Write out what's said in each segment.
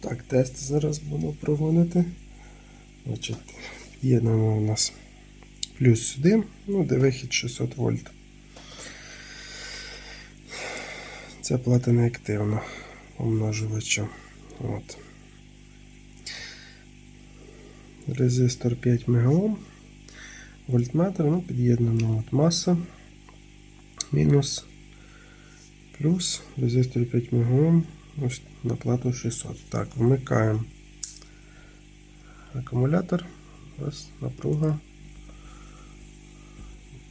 Так, тест зараз буду проводити. Значить, під'єднуємо у нас плюс сюди, ну, де вихід 600 вольт. Це плата неактивна помножувача. От. Резистор 5 МОм. Вольтметр, ну, під'єднано от маса. Мінус. Плюс резистор 5 МОм. Ось на плату 600. Так, вмикаємо акумулятор. Ось напруга.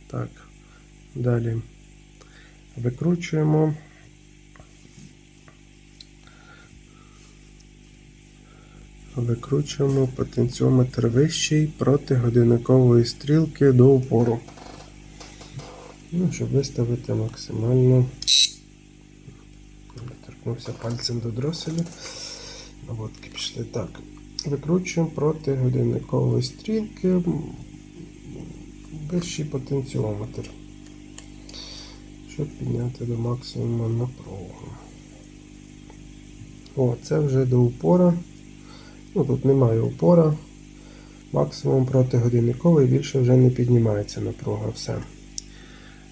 Так. Далі викручуємо. Викручуємо потенціометр вищий проти годинникової стрілки до упору. Ну, щоб виставити максимально. Торкнувся пальцем до дроселя. Наводки пішли. Так. Викручуємо проти годинникової стрілки. Вищий потенціометр. Щоб підняти до максимуму напругу. О, це вже до упора. Ну, тут немає упора. Максимум проти годинникової більше вже не піднімається напруга. Все.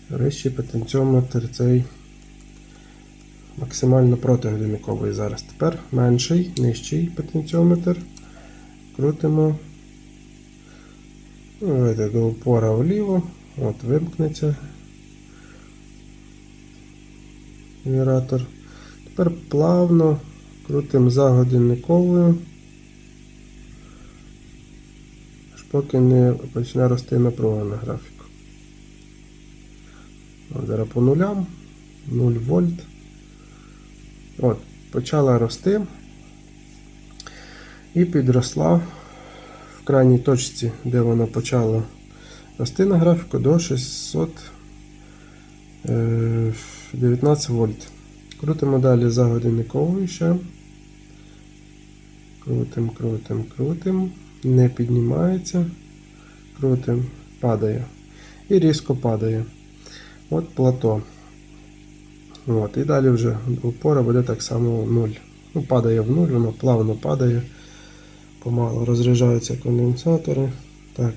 Вищий потенціометр цей максимально проти годинникової зараз. Тепер менший, нижчий потенціометр. Крутимо. Давайте до упора вліво. От, вимкнеться генератор. Тепер плавно крутимо за годинниковою. Аж поки не почне рости напруга на графіку. Зараз по нулям. 0 вольт. От, почала рости і підросла в крайній точці, де вона почала рости на графіку до 619 вольт. Крутимо далі за годинниковою ще. Крутим, крутим, крутим. Не піднімається. Крутим, падає. І різко падає. От плато. От, і далі вже опора буде так само 0. Ну, падає в 0, воно плавно падає. Помало розряджаються конденсатори. Так.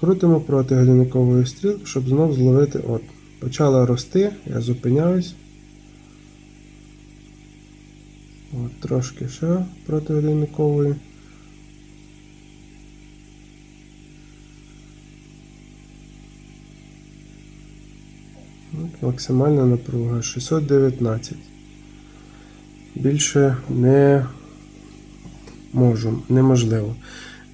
Крутимо проти годинникової стрілки, щоб знов зловити. От. Почала рости, я зупиняюсь. От, трошки ще проти годинникової. Максимальна напруга 619. Більше не можу, неможливо.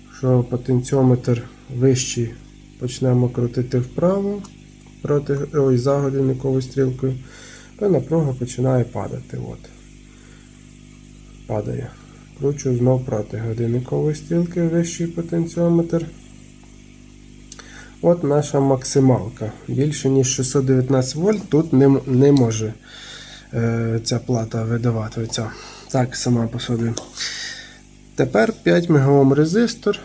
Якщо потенціометр вищий почнемо крутити вправо проти ой, за годинниковою стрілкою, то напруга починає падати. От. Падає. Кручу знов проти годинникової стрілки вищий потенціометр. От наша максималка. Більше ніж 619 вольт тут не, не може е, ця плата видавати. Оця. Так, сама по собі. Тепер 5 мегаом резистор.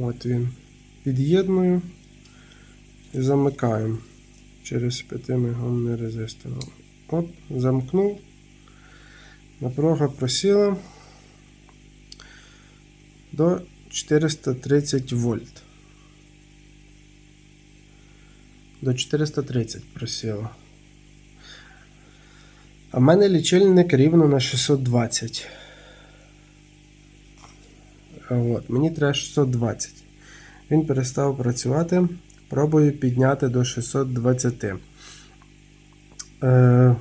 От він. Під'єдную і замикаємо через 5 мегаомний резистор. От, замкнув. Напруга просіла до 430 вольт. До 430 просіло. А в мене лічильник рівно на 620. От, мені треба 620. Він перестав працювати. Пробую підняти до 620. Е,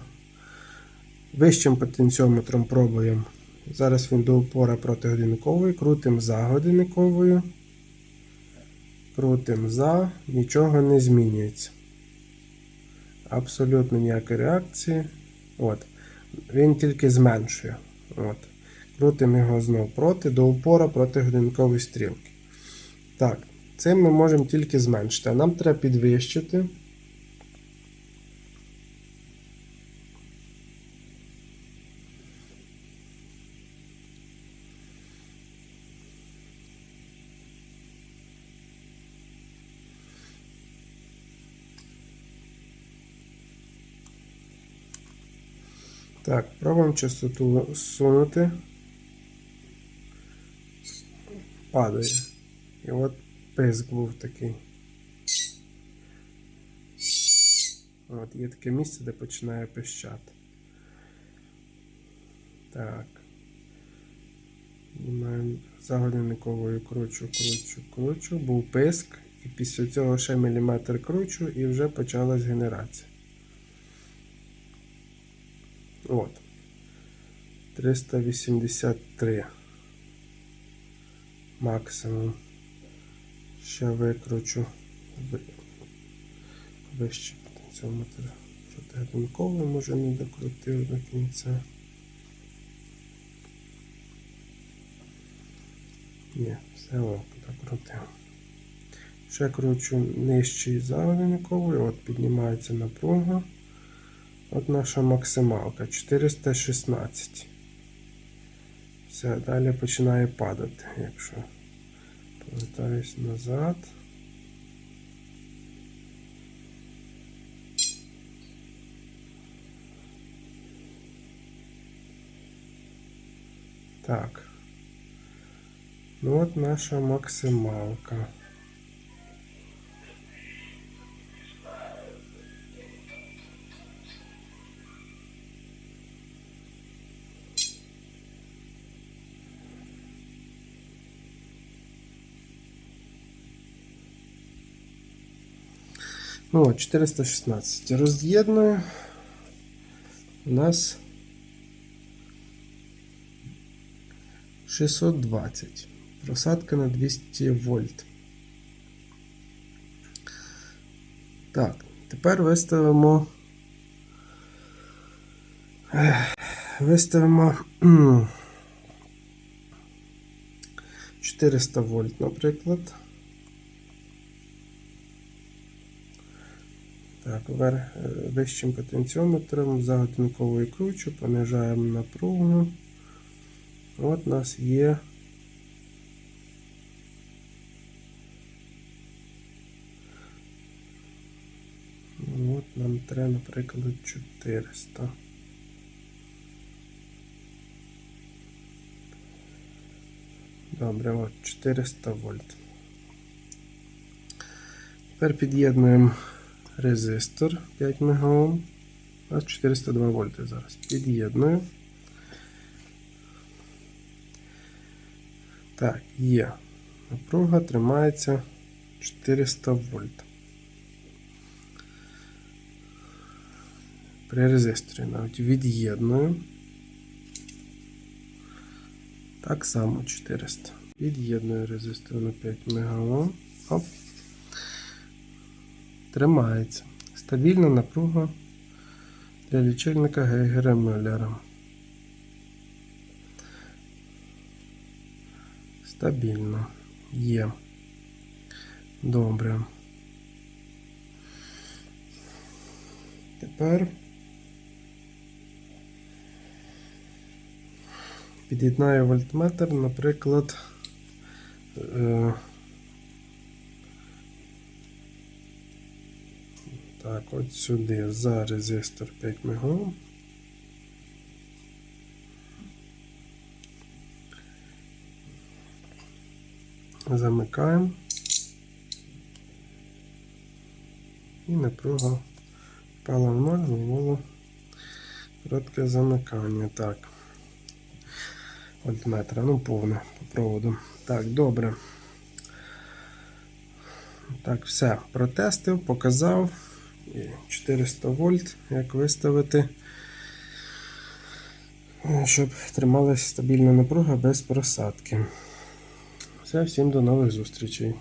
вищим потенціометром пробуємо. Зараз він до упора проти годинникової. Крутим за годинниковою. Крутим за, нічого не змінюється. Абсолютно ніякої реакції. От. Він тільки зменшує. От. Крутимо його знову проти, до упора проти годинникової стрілки. Так, цим ми можемо тільки зменшити. А нам треба підвищити. Так, пробуємо частоту сунути. Падає. І от писк був такий. От є таке місце, де починає пищати. Так. Знімаємо загальниковою кручу, кручу, кручу. Був писк. І після цього ще міліметр кручу і вже почалась генерація. От. 383. Максимум. Ще викручу ви- вище потенціометр. Що годинковий може не докрутив до кінця. Ні, все ок, докрутив. Ще кручу нижчий за годинниковий, от піднімається напруга. От наша максималка 416. Все, далі починає падати, якщо повертаюсь назад. Так. Ну от наша максималка. Ну 416. Роз'єдную. У нас 620. Просадка на 200 вольт. Так, тепер виставимо. Виставимо 400 вольт, наприклад. Так, вер, е, вищим потенціометром за годинковою кручу понижаємо напругу. От у нас є. От нам треба, наприклад, 400. Добре, от 400 вольт. Тепер під'єднуємо резистор 5 МОм. У нас 402 вольти зараз. Під'єдную. Так, є. Напруга тримається 400 вольт. При резисторі навіть від'єдную. Так само 400. Від'єдную резистор на 5 МОм. Оп. Тримається. Стабільна напруга для лічильника Гейгера Мюллера. Стабільно. Є. Добре. Тепер під'єднаю вольтметр, наприклад. Так, от сюди за резистор 5 МОм. Замикаємо. І напруга впала в ноль, вивело коротке замикання. Так. Вольтметра, ну повне по проводу. Так, добре. Так, все. Протестив, показав. І 400 вольт, як виставити, щоб трималася стабільна напруга без просадки. Все, всім до нових зустрічей.